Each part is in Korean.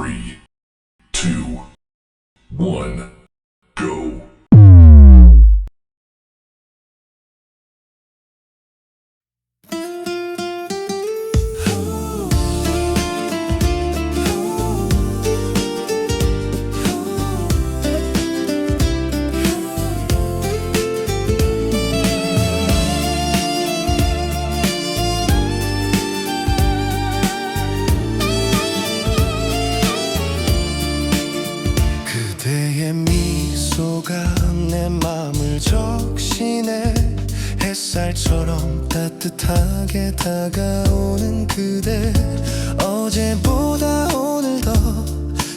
Three, two, one, 햇살처럼 따뜻하게 다가오는 그대. 어제보다 오늘 더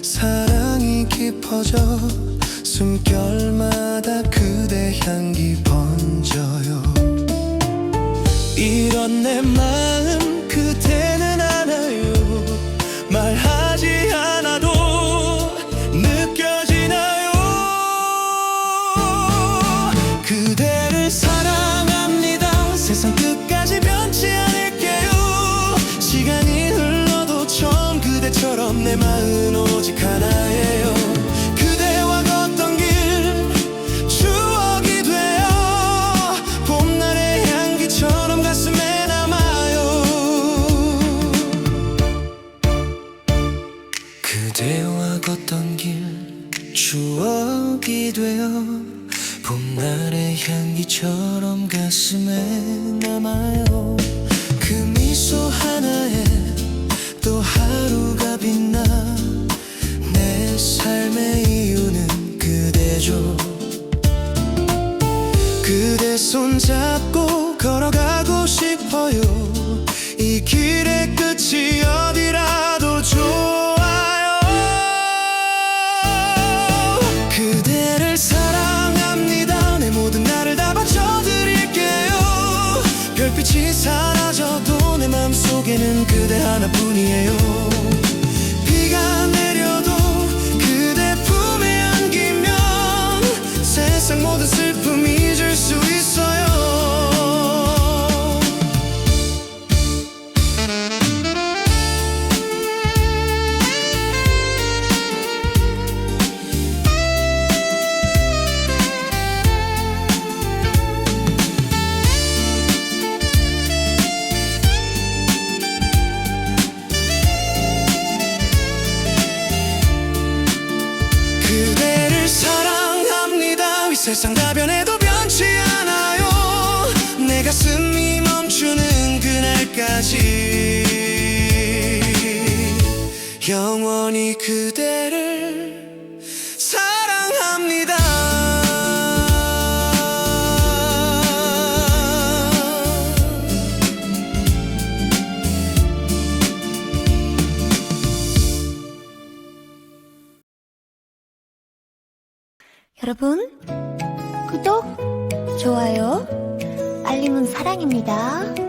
사랑이 깊어져 숨결마다 그대 향기 내 마음 되어 봄날의 남아요. 그대와 걷던 길 추억이 되어 봄날의 향기처럼 가슴에 남아요 그대 손잡고 걸어가고 싶어요. 이 길의 끝이 어디라도 좋아요. 그대를 사랑합니다. 내 모든 나를 다 바쳐드릴게요. 별빛이 사라져도 내 맘속에는 그대 하나뿐이에요 세상 다 변해도 변치 않아요. 내 가슴이 멈추는 그날까지. 영원히 그 여러분, 구독, 좋아요, 알림은 사랑입니다.